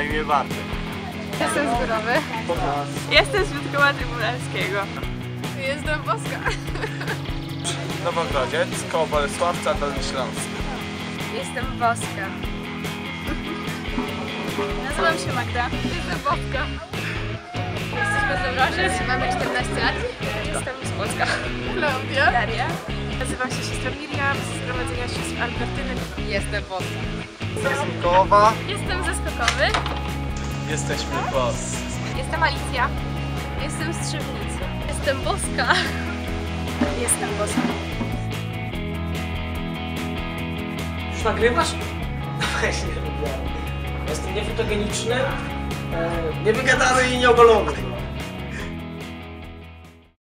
imię Bartek. Jestem z Górowy. Jestem z Witkowa Trybunalskiego. Jestem Boska. Nowogrodziec, koło Bolesławca, Dolny Śląsk. Jestem Boska. Nazywam się Magda. Jestem Boska. Jesteśmy z Dobrożyc. Mamy 14 lat. Jestem z Polska. Klaudia. Daria. Nazywam się siostra Miriam z Zgromadzenia Sióstr Albertyny. Jestem Boska. Mikołowa. Jestem ze Skokowy. Jesteśmy boss. Jestem Alicja. Jestem z Trzebnicy. Jestem Boska. Jestem Boska. Już nagrywasz? No właśnie, lubię. Jestem niefotogeniczny, e, niewygadany i nieogolony.